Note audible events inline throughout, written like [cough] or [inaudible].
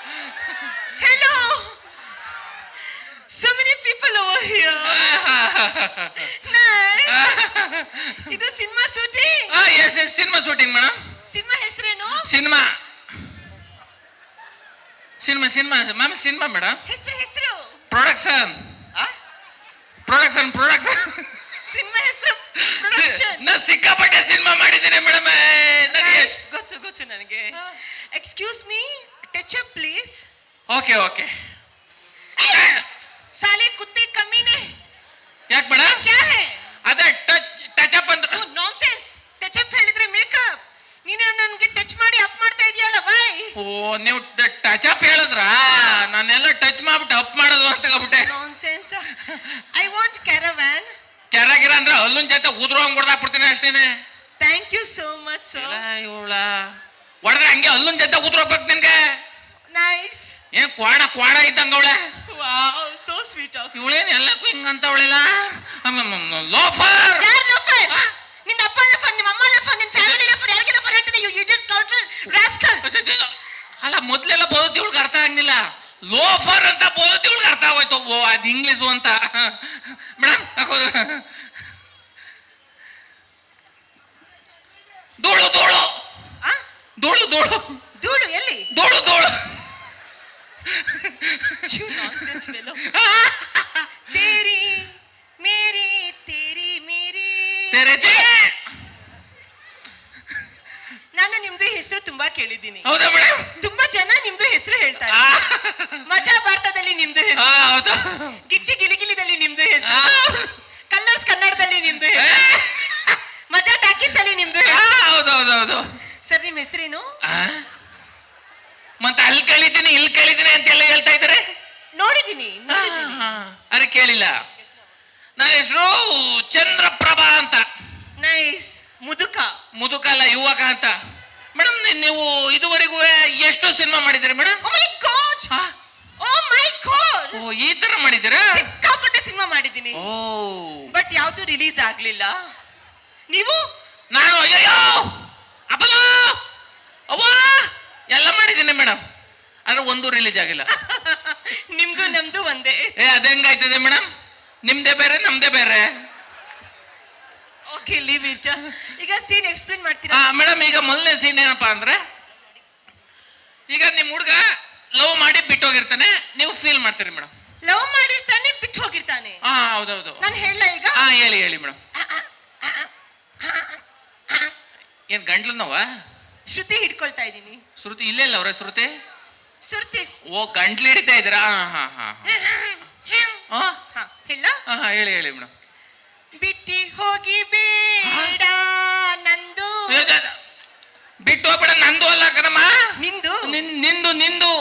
Hello. So many people over here. Nice. ಇದು cinema shooting yes yes cinema shooting madam cinema ಹೆಸರೇನು cinema cinema cinema ma'am cinema madam ಹೆಸರು ಹೆಸರು production production production cinema ಹೆಸರು production ನಾ ಸಿಕ್ಕಾಪಟ್ಟೆ cinema ಮಾಡಿದ್ದೀನಿ madam ನನಗೆ ಎಷ್ಟು? ಗೊತ್ತು ಗೊತ್ತು ನನಗೆ. Excuse me touch up please okay okay ಸಾಲಿ ಕುತ್ತೆ ಕಮ್ಮಿನೇ ಯಾಕೆ ಮೇಡಮ್ ಹೈ ಅದೇ ಟಚ್ ಟಚ್ ಅಪ್ ಅಂತ ನಾನ್ಸೆನ್ಸ್ ಟಚ್ ಅಪ್ ಹೇಳಿದ್ರೆ ಮೇಕಪ್ ನೀನು ನನಗೆ ಟಚ್ ಮಾಡಿ ಅಪ್ ಮಾಡ್ತಾ ಇದೀಯಲ್ಲ ವೈ ಓ ನೀವು ಟಚ್ ಅಪ್ ಹೇಳಿದ್ರ? ನಾನೆಲ್ಲ ಟಚ್ ಮಾಡ್ಬಿಟ್ಟು ಅಪ್ ಮಾಡೋದು ಅಂತ ಹೇಳ್ಬಿಟ್ಟೆ. ನಾನ್ಸೆನ್ಸ್ ಐ ವಾಂಟ್ ಕ್ಯಾರವ್ಯಾನ್ ಕೆರಾಗಿರ ಅಂದ್ರೆ ಹಲ್ಲುನ್ ಜೊತೆ ಉದ್ರೋ ಹಂಗ್ ಹೊಡ್ದಾಕ್ಬಿಡ್ತೀನಿ ಅಷ್ಟೇನೆ. Thank you so much sir ಇವಳ? ಹೊಡೆದ್ರೆ ಹಂಗೆ ಹಲ್ಲುನ್ ಜೊತೆ ಉದ್ರೋಗ್ಬೇಕು ನಿನ್ಗೆ. ನೈಸ್ ಏನ್ ಕ್ವಾಡ ಕ್ವಾಡ ಇದ್ದಂಗ ಅವಳೆ. ವಾವ್ ಸೋ ಸ್ವೀಟ್ ಆಫ್ ಇವಳೇನ್ ಎಲ್ಲಕ್ಕೂ ಹಿಂಗಂತ ಅವಳೆಲ್ಲ ಲೋಫರ್. ಯಾರ್ ಲೋಫರ್? ನಿನ್ನ ಅಪ್ಪ ಲೋಫರ್ ನಿಮ್ಮ ಅಮ್ಮ ಲೋಫರ್ ನಿನ್ನ ಫ್ಯಾಮಿಲಿ ಲೋಫರ್ ಯಾರಿಗೆ ಲೋಫರ್ ಹೇಳ್ತಿದೆ ಯು ಇಡಿಯಟ್ ಸ್ಕೌಟರ್ ರಾಸ್ಕಲ್ ಅಲ್ಲ ಮೊದ್ಲೆಲ್ಲ ಬೋಧತಿ ಇವಳಿಗೆ ಅರ್ಥ ಆಗ್ಲಿಲ್ಲ. ಲೋಫರ್ ಅಂತ ಬೋಧತಿ ಇವಳಿಗೆ ಅರ್ಥ ಆಗೋಯ್ತು. ಓ ಅದು ಇಂಗ್ಲೀಷು ಅಂತ. ಮೇಡಮ್ ಧೂಳು ಧೂಳು ಧೂಳು ಧೂಳು ಧೂಳು ಎಲ್ಲಿ? ಧೂಳು ಧೂಳು ಯು ನಾನ್ಸೆನ್ಸ್ ಫೆಲೋ ತೇರಿ ಮೇರಿ ತೇರಿ ಮೇರಿ ತೆರೆ ತೆರೆ. ನಾನು ನಿಮ್ದು ಹೆಸರು ತುಂಬಾ ಕೇಳಿದ್ದೀನಿ. ಹೌದಾ ಮೇಡಮ್ ತುಂಬಾ ಜನ ನಿಮ್ದು ಹೆಸರು ಹೇಳ್ತಾರೆ. ಮಜಾ ಭಾರತದಲ್ಲಿ ನಿಮ್ದು ಹಾ ಹೆಸರು. ಹೌದು? ಗಿಚ್ಚಿ ಗಿಲಿಗಿಲಿದಲ್ಲಿ ನಿಮ್ದು ಆ, ಹೆಸರು. ಕಲರ್ಸ್ ಕನ್ನಡದಲ್ಲಿ ನಿಮ್ದು ಹೆಸರು. ಮಜಾ ಟಾಕೀಸ್ ಅಲ್ಲಿ ನಿಮ್ದು ಆ, ಹೆಸರು. ಹೌದು ಹೌದು ಹೌದು ಸರ್ ನಿಮ್ ಹೆಸರೇನು? ಆ? ಮತ್ತೆ ಅಲ್ಲಿ ಕೇಳಿದ್ದೀನಿ ಇಲ್ಲಿ ಕೇಳಿದ್ದೀನಿ ಅಂತೆಲ್ಲ ಹೇಳ್ತಾ ಇದ್ದಾರೆ? ನೋಡಿದೀನಿ ನೋಡಿದ್ದೀನಿ. ಅರೆ ಕೇಳಿಲ್ಲ. ನನ್ನ ಹೆಸರು ಚಂದ್ರಪ್ರಭಾ ಅಂತ. ನೈಸ್. ಮುದುಕ. ಮುದುಕ ಅಲ್ಲ ಯುವಕ ಅಂತ. ಮೇಡಮ್ ನೀವು ಇದುವರೆಗೂ ಎಷ್ಟು ಸಿನಿಮಾ ಮಾಡಿದಿರಿ madam oh my God oh my God oh ಈ ತರ ಮಾಡಿದಿರಾ ಸಿಕ್ಕಾಪಟ್ಟೆ ಸಿನಿಮಾ ಮಾಡಿದ್ದೀನಿ. ಓ. ಬಟ್ ಯಾವುದು ರಿಲೀಸ್ ಆಗ್ಲಿಲ್ಲ. ನೀವು? ನಾನು ಅಯ್ಯೋ ಅಪ್ಪಲ ಅವ್ವ! ಎಲ್ಲ ಮಾಡಿದ್ದೀನಿ ಮೇಡಮ್ ಆದ್ರೆ ಒಂದು ರಿಲೀಸ್ ಆಗಿಲ್ಲ. [laughs] ನಿಮ್ದು ನಮ್ದು ಒಂದೇ. ಏ ಹೆಂಗಾಯ್ತದೆ ಮೇಡಮ್ ನಿಮ್ದೇ ಬೇರೆ ನಮ್ದೇ ಬೇರೆ. ಓಕೆ ಲೀವ್ ಇಟ್ ಈಗ ಸೀನ್ ಎಕ್ಸ್ಪ್ಲೇನ್ ಮಾಡ್ತೀರಾ? ಹಾ ಮೇಡಮ್ ಈಗ ಮೊದಲನೇ ಸೀನ್ ಏನಪ್ಪಾ ಅಂದ್ರೆ ಈಗ ನಿಮ್ ಹುಡುಗ ಲವ್ ಮಾಡಿ ಬಿಟ್ಟೋಗಿರ್ತಾನೆ ನೀವು ಫೀಲ್ ಮಾಡ್ತೀರಿ ಮೇಡಮ್ ಲವ್ ಮಾಡಿರ್ತಾನೆ ಬಿಟ್ಟು ಹೋಗಿರ್ತಾನೆ. ಹಾ ಹೌದೌದು. ನಾನು ಹೇಳ ಈಗ? ಹಾ ಹೇಳಿ ಹೇಳಿ ಮೇಡಮ್ ಏನ್ ಗಂಟ್ಲು ನೋವ? ಶ್ರುತಿ ಹಿಡ್ಕೊಳ್ತಾ ಇದ್ದೀನಿ. ಶ್ರುತಿ ಇಲ್ಲೇ ಇಲ್ಲ ಅವ್ರೆ ಶ್ರುತಿ? ಶ್ರುತಿ ಓ ಗಂಟ್ಲು ಹಿಡಿತಾ ಇಲ್ಲ ಹಾ ಹಾ ಹಾ. ಹಾ ಹೇಳ. ಹಾ ಹಾ ಹೇಳಿ ಹೇಳಿ ಮೇಡಮ್. ಬಿಟ್ಟಿ ಹೋಗಿ ಬೇಡ ನಂದು. ಬಿಟ್ಟು ಹೋಗ್ಬೇಡ ನಂದು ಅಲ್ಲ ಕಣಮ್ಮ. ನಿಂದು? ನಿಂದು ನಿಂದು.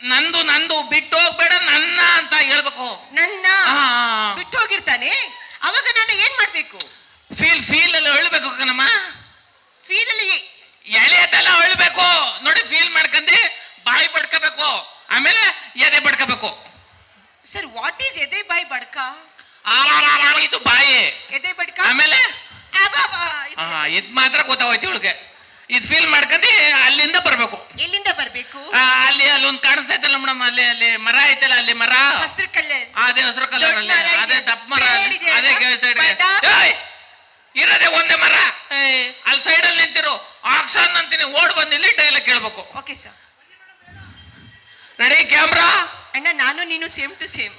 ನಂದು ನಂದು. ಬಿಟ್ಟು ಹೋಗ್ಬೇಡ ನನ್ನ ಅಂತ ಹೇಳ್ಬೇಕು. ನನ್ನ? ಬಿಟ್ಟು ಹೋಗಿರ್ತಾನೆ? ಅವಾಗ ನಾನು ಏನ್ ಮಾಡ್ಬೇಕು? ಫೀಲ್ ಫೀಲ್ ಅಲ್ಲಿ ಹೇಳ್ಬೇಕು ಕಣಮ್ಮ ಫೀಲ್ ಅಲ್ಲಿ ಎಳೆದೆಲ್ಲ ಅಳ್ಬೇಕು ನೋಡಿ ಫೀಲ್ ಮಾಡ್ಕಂಡು ಬಾಯಿ ಪಡ್ಕೋಬೇಕು ಆಮೇಲೆ ಎದೆ ಬಡ್ಕೋಬೇಕು. ಸರ್ ವಾಟ್ ಈಸ್ ಎದೆ ಬಾಯ್ ಬಡ್ಕ? ಇದು ಬಾಯಿ. ಎದೆ ಬಡ್ಕ? ಆಮೇಲೆ? ಇದು ಮಾತ್ರ ಗೊತ್ತಾಗೋಯ್ತು ಇವಳಿಗೆ. ಇದು ಫೀಲ್ ಮಾಡ್ಕೊಂಡು ಅಲ್ಲಿಂದ ಬರ್ಬೇಕು. ಎಲ್ಲಿಂದ ಬರ್ಬೇಕು? ಅಲ್ಲಿ ಅಲ್ಲಿ ಒಂದು ಕಾಣಿಸ್ತೈತಲ್ಲ ಮೇಡಮ್ ಅಲ್ಲಿ ಅಲ್ಲಿ ಮರ ಐತಲ್ಲ ಅಲ್ಲಿ ಮರ. ಹಸಿರು ಕಲ್ಲರ್ ಅದೇ ಹಸಿರು ಕಲರ್ ಅಲ್ಲಿ ಅದೇ ದಪ್ಪ ಮರ? ಅದೇ! ಇರೋದೇ ಒಂದೇ ಮರ. ಅಲ್ಲಿ ಸೈಡ್ ಅಲ್ಲಿ ನಿಂತಿರು. ಆಕ್ಸನ್ ಅಂತೀನಿ ಓಡ್ ಬಂದಿಲ್ಲ ಡೈಲಾಗ್ ಕೇಳ್ಬೇಕು. Okay sir ready camera? ಅಣ್ಣ ನಾನು ನೀನು ಸೇಮ್ ಟು ಸೇಮ್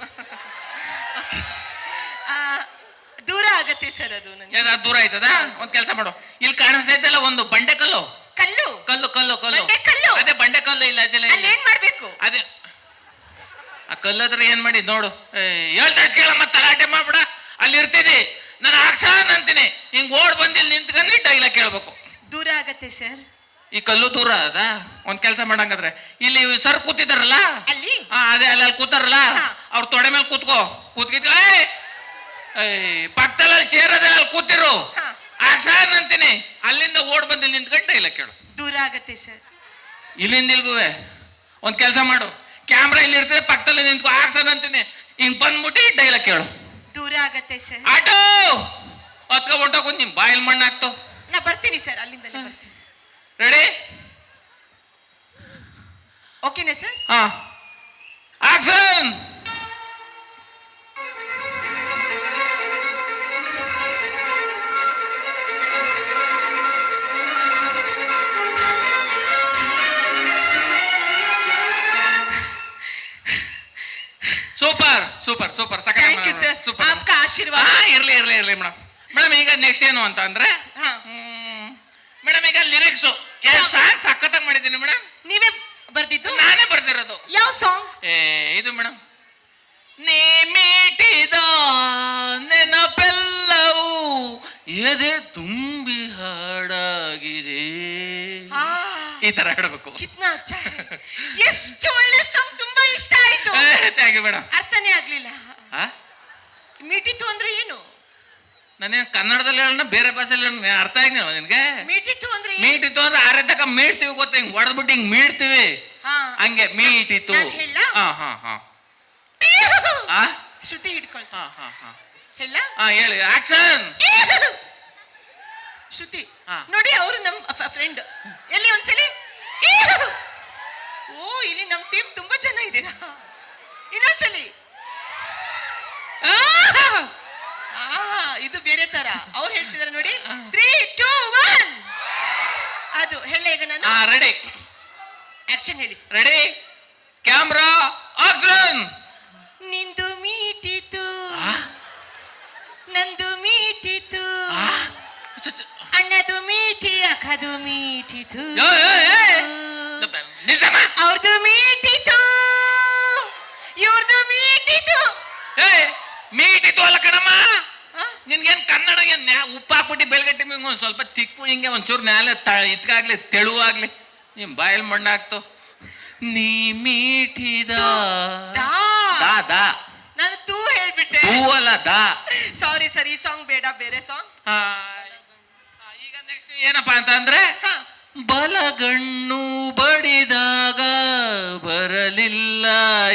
ದೂರ ಆಗತ್ತೆ ಸರ್ ಅದು ನನಗೆ. ದೂರ ಆಯ್ತದ? ಒಂದ್ ಕೆಲಸ ಮಾಡು. ಇಲ್ಲಿ ಕಾಣಿಸ್ತೈತಲ್ಲ ಒಂದು ಬಂಡೆ ಕಲ್ಲು. ಕಲ್ಲು? ಕಲ್ಲು ಕಲ್ಲು ಕಲ್ಲು. ಬಂಡೆ ಕಲ್ಲು? ಅದೇ ಬಂಡೆ ಕಲ್ಲು ಇಲ್ಲ ಅದೆಲ್ಲ ಅಲ್ಲಿ ಏನ್ ಮಾಡ್ಬೇಕು? ಅದೇ. ಆ ಕಲ್ಲು ಹತ್ರ ಏನ್ ಮಾಡಿ ನೋಡು. ಹೇಳ್ತಾ ಮತ್ತೆ ತಲಾಟೆ ಮಾಡ್ಬಿಡ. ಅಲ್ಲಿ ಇರ್ತೀನಿ ನಾನು ಆಕ್ಸಾನ್ ಅಂತೀನಿ. ಹಿಂಗ್ ಓಡ್ ಬಂದಿಲ್ಲಿ ನಿಂತ್ಕೊಂಡು ಡೈಲಾಗ್ ಕೇಳ್ಬೇಕು. ದೂರ ಆಗತ್ತೆ ಸರ್. ಈ ಕಲ್ಲು ದೂರ ಅದ? ಒಂದ್ ಕೆಲಸ ಮಾಡಂಗಾದ್ರೆ. ಇಲ್ಲಿ ಸರ್ ಕೂತಿದಾರಲ್ಲ ಅಲ್ಲಿ? ಆ, ಅದೇ ಅಲ್ಲಿ ಅಲ್ಲಿ ಕೂತಾರಲ್ಲ? ಅವ್ರ ತೊಡೆ ಮೇಲೆ ಕೂತ್ಕೋ. ಕೂತ್ಕಿದ್ ಪಕ್ಕದಲ್ಲಿ ಚೇರ್ ಅದ ಅಲ್ಲಿ ಕೂತಿರು. ಹಾ. ಅಂತೀನಿ. ಅಲ್ಲಿಂದ ಓಡ್ ಬಂದು ಇಲ್ಲಿ ನಿಂತ್ಕೊಂಡು ಇಲ್ಲ ಕೇಳು. ದೂರ ಆಗತ್ತೆ ಸರ್ ಇಲ್ಲಿಂದ ಇಲ್ಗುವೆ. ಒಂದ್ ಕೆಲಸ ಮಾಡು. ಕ್ಯಾಮ್ರಾ ಇಲ್ಲಿ ಇರ್ತದೆ ಪಕ್ಕದಲ್ಲಿ ನಿಂತ್ಕೊ. ಆಕ್ಸನ್ ಅಂತೀನಿ. ಹಿಂಗ್ ಬಂದ್ಬಿಟ್ಟು ಡೈಲಾಗ್ ಕೇಳು. ದೂರ ಆಗತ್ತೆ ಸರ್ ಆಟೋ! ಹೊತ್ಕೊ ಹೊಟ್ಟೋಗ್ ನಿಮ್ ಬಾಯಿಲ್ ಮಣ್ಣು ಹಾಕ್ತು ನಾ ಬರ್ತೀನಿ ಸರ್ ಅಲ್ಲಿಂದಲೇ ಬರ್ತೀನಿ. ರೆಡಿ ಓಕೆನಾ ಸರ್ ಹಾ action super super super thank you sir super आपका ಆಶೀರ್ವಾದ ಹಾ ಇರ್ಲಿ ಇರ್ಲಿ ಇರ್ಲಿ ಮೇಡಮ್ ಮೇಡಮ್ ಈಗ ನೆಕ್ಸ್ಟ್ ಏನು ಅಂತ ಅಂದ್ರೆ ಹಾ ಮೇಡಮ್ ಈಗ ಲಿರಿಕ್ಸು ಸಾಂಗ್ ಸಖತ್ತಾಗಿ ಮಾಡಿದ್ದೀನಿ ಮೇಡಮ್? ನೀವೇ ಬರ್ದಿದ್ದು? ನಾನೇ ಬರ್ದಿರೋದು. ಯಾವ ಸಾಂಗ್ ಏ ಇದು ಮೇಡಮ್. ನೀ ಮೀಟಿದ ನೆನಪೆಲ್ಲವೂ ಎದೆ ತುಂಬಿ ಹಾಡಾಗಿದೆ. ಈ ತರ ಹಾಡಬೇಕು. ಕಿತ್ನಾ ಅಚ್ಚಾ. ಎಷ್ಟು ಒಳ್ಳೆ ಸಾಂಗ್ ತುಂಬಾ ಇಷ್ಟ ಆಯ್ತು. Thank you madam. ಅರ್ಥನೇ ಆಗ್ಲಿಲ್ಲ. ಮೀಟಿತ್ತು ಅಂದ್ರೆ ಏನು? ನಾನೇನು ಕನ್ನಡದಲ್ಲಿ ಹೇಳೋಣ ಬೇರೆ ಭಾಷೆಯಲ್ಲಿ ಅರ್ಥ ಆಗಿಲ್ಲ ನಿನ್ಗೆ? ಮೀಟಿತ್ತು ಅಂದ್ರೆ ಏನು? ಅಂದ್ರೆ ಆರೆ ತಕ ಮೀಡ್ತೀವಿ ಗೊತ್ತ? ಹಿಂಗ್ ಹೊಡೆದ್ಬಿಟ್ಟು ಹಿಂಗ್ ಮೀಡ್ತೀವಿ ಹಾ. ಹಂಗೆ ಮೀಟಿತ್ತು. ನಾನ್ ಹೇಳಾ? ಹಾ ಹಾ ಹಾ. ಆ? ಶ್ರುತಿ ಹಿಡ್ಕೊಳ್ತಾ. ಹಾ ಹಾ ಹಾ. ಹೇಳ ಹಾ ಹೇಳಿ. ಆಕ್ಷನ್! ಶ್ರುತಿ ಹಾ. ನೋಡಿ ಅವರು ನಮ್ ಫ್ರೆಂಡ್ ಎಲ್ಲಿ ಒಂದ್ಸಲಿ? ಓ ಇಲ್ಲಿ ನಮ್ ಟೀಮ್ ತುಂಬಾ ಜನ ಇದ್ದೀರಾ? ಇನ್ನೊಂದ್ಸಲಿ? ಆ ಇದು ಬೇರೆ ತರ. ಅವ್ರು ಹೇಳ್ತಿದಾರೆ ನೋಡಿ. ತ್ರೀ ಟೂ ಒನ್ ಅದು ಹೇಳ ಈಗ ನಾನು. ಹಾ ರೆಡಿ ಆಕ್ಷನ್ ಹೇಳಿ ರೆಡಿ ಕ್ಯಾಮ್ರಾ ಆಕ್ಷನ್ ನಿಂದು ಮೀಟಿತು. ನಂದು ಮೀಟಿತು. ಅಣ್ಣದು ಮೀಟಿ ಅಕ್ಕದು ಮೀಟಿತು. ನಿಜಮ ಅವ್ರದ್ದು ಮೀಟಿತು. ಇವ್ರದ್ದು ಮೀಟಿತು. ಏ ಮೀಟಿತ್ತು ಅಲ್ಲ ಕಣಮ್ಮ. ಹಿಂಗೆ ಒಂದು ಸ್ವಲ್ಪ ತಿಕ್ಕು ಹಿಂಗೆ ಒಂಚೂರು ನ್ಯಾಲೆ ತ ಇತ್ಕಾಗ್ಲಿ ತೆಳುವಾಗ್ಲಿ ನಿಮ್ ಬಾಯಲ್ಲಿ ಮಣ್ಣಾಕ್ತು. ನೀ ಮೀಟಿದ ದಾ. ದಾ ದಾ. ನಾನು ತೂ ಹೇಳ್ಬಿಟ್ಟೆ. ಹೂ ಅಲ್ಲ ದಾ. ಸಾರಿ ಸರಿ ಈ ಸಾಂಗ್ ಬೇಡ ಬೇರೆ ಸಾಂಗ್ ಆ, ಆ, ಈಗ ನೆಕ್ಸ್ಟ್ ಏನಪ್ಪಾ ಅಂತ ಅಂದ್ರೆ ಬಲಗಣ್ಣು ಬಡಿದಾಗ ಬರಲಿಲ್ಲ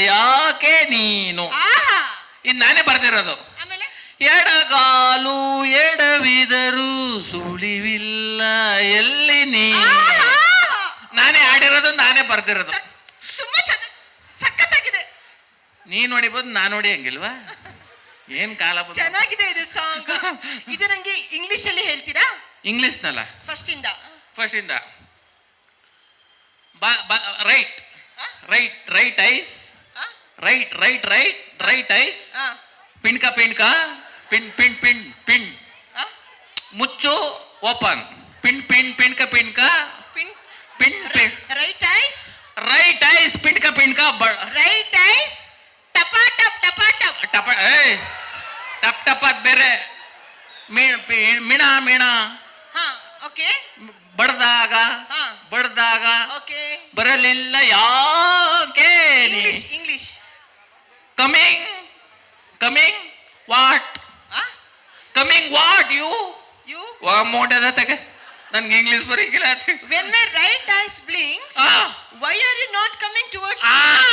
ಯಾಕೆ ನೀನು? ಆಹಾ. ಇನ್ ನಾನೇ ಬರ್ದಿರೋದು. ಎಡಗಾಲು ಎಡವಿದರು ಸುಳಿವಿಲ್ಲ. ಎಲ್ಲಿ ನೀ! ನಾನೇ ಆಡಿರೋದು ನಾನೇ ಬರ್ದಿರೋದು. ತುಂಬಾ ಸಖತ್ತಾಗಿದೆ. ನೀನ್ ನೋಡಿಬೋದು ನಾನ್ ನೋಡಿ ಹಂಗಿಲ್ವಾ? ಏನ್ ಕಾಲ ಬಂತು? ಚೆನ್ನಾಗಿದೆ ಇದು ಸಾಂಗ್ ಇದು ನಂಗೆ ಇಂಗ್ಲಿಷ್ ಅಲ್ಲಿ ಹೇಳ್ತೀರಾ? ಇಂಗ್ಲಿಷ್ನಲ್ಲ ಫಸ್ಟ್ ಇಂದ ಫಸ್ಟ್ ಇಂದ ರೈಟ್ ಆ? ರೈಟ್ ರೈಟ್ ಐಸ್ ಆ? Right right right right eyes ಆ? ಪಿಣ್ಕ ಪಿಣ್ಕ. ಪಿನ್ ಪಿನ್ ಪಿನ್ ಪಿನ್ ಆ? ಮುಚ್ಚು ಓಪನ್ ಪಿನ್ ಪಿನ್ ಪಿಣ್ಕ ಪಿಣ್ಕ ಪಿನ್ ಪಿನ್ ಪಿನ್ ರೈಟ್ ಐಸ್ ರೈಟ್ ಐಸ್ ಪಿಣ್ಕ ಪಿಣ್ಕ ಬ- ರೈಟ್ ಐಸ್ ಟಪಾ ಟಪ್ ಟಪಾ ಟಪ್ ಟಪ ಏಯ್ ಟಪ್ ಟಪ್ ಅದ್ ಬೇರೆ ಮೀ- ಪಿ- ಮಿಣ ಮಿಣ ಹಾ ಓಕೆ ಬಡ್ದಾಗ ಹಾ. ಬಡ್ದಾಗ ಓಕೆ ಬರಲಿಲ್ಲ ಯಾಕೆ English English coming coming what ಆ ಕಮಿಂಗ್ ವಾಟ್ ಯು ಯು ವಾ ಮೋಟದ ತಗೆ. ನನಗೆ English ಬರೀಕಿಲ್ಲ when my right eyes blinks ಆ. Are you not coming towards?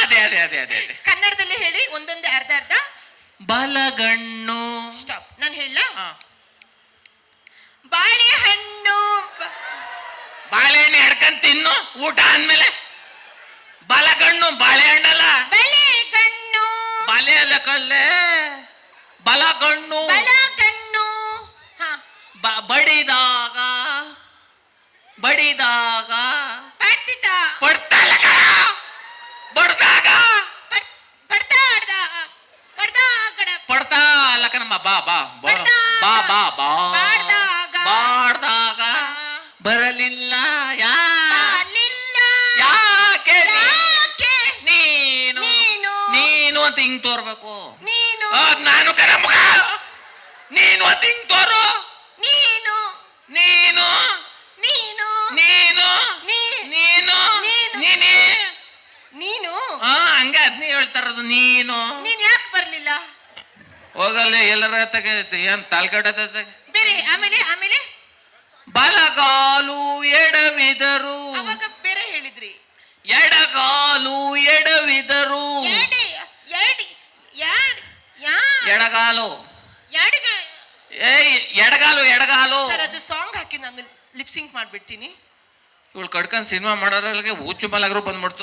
ಅದೇ ಅದೇ ಅದೇ ಅದೇ ಅದೇ. ಕನ್ನಡದಲ್ಲಿ ಹೇಳಿ ಒಂದೊಂದೇ ಅರ್ಧ ಅರ್ಧ. ಬಲಗಣ್ಣು. ಸ್ಟಾಪ್ ನಾನು ಹೇಳ. ಬಾಳೆಹಣ್ಣು. ಬಾಳೆಹಣ್ಣು ಹಿಡ್ಕೊಂಡ್ ತಿನ್ನು ಊಟ ಆದ್ಮೇಲೆ. ಬಲಗಣ್ಣು ಬಾಳೆಹಣ್ಣಲ್ಲ ಬಳೆಗಣ್ಣು ಬಲೆ ಅಲ್ಲ ಕಲ್ಲೆ ಬಲಗಣ್ಣು. ಬಲಗಣ್ಣು ಪಡ್ತಾ ಬಡಿದಾಗ ಕಣಮ್ಮ ಬಾ ಬಾ ಬಾ ಬಡ್ದಾಗ. ಬಾ ಬಾ ಬಾ ಬಾಡ್ದಾಗ. ಬಾಡ್ದಾಗ ಬರಲಿಲ್ಲ ಯಾ. ಯಾಕೆ ನೀನು. ನೀನು. ಅಂತ ಹಿಂಗ್ ತೋರ್ಬೇಕು. ನೀನು. ನಾನು ಕರಮ್ಮ ನೀನು ಅಂತ ಹಿಂಗ್ ತೋರು ನೀನು ನೀನು ನೀನು ನೀನು ನೀ- ನೀನು ನೀನು. ನೀನೇ ನೀನು ಹಾ ಹಂಗ ಇರೋದು ನೀನು. ನೀನ್ ಯಾಕೆ ಬರ್ಲಿಲ್ಲ? ಹೋಗಲ್ಲ ಎಲ್ಲರ ತಗೆ ಏನ್ ತಾಲ್ಕಡ ಬೇರೆ ಆಮೇಲೆ ಆಮೇಲೆ? ಬಲಗಾಲು ಎಡವಿದರು. ಅವಾಗ ಬೇರೆ ಹೇಳಿದ್ರಿ. ಎಡಗಾಲು ಎಡವಿದರು. ಯಾಡ್? ಯಾ ಎಡಗಾಲು. ಯಾಡಿಗೆ? ಏಯ್ ಎಡಗಾಲು ಎಡಗಾಲು. ಸರ್ ಅದು ಸಾಂಗ್ ಹಾಕಿ ನಾನು ಲಿಪ್ಸಿಂಗ್ ಮಾಡ್ಬಿಡ್ತೀನಿ. ಇವಳು ಕಡ್ಕೊಂಡ್ ಸಿನಿಮಾ ಮಾಡೋದ್ರೊಳಗೆ ಹುಚ್ಚು ಮಲಗರು ಬಂದ್ಬಿಡ್ತು.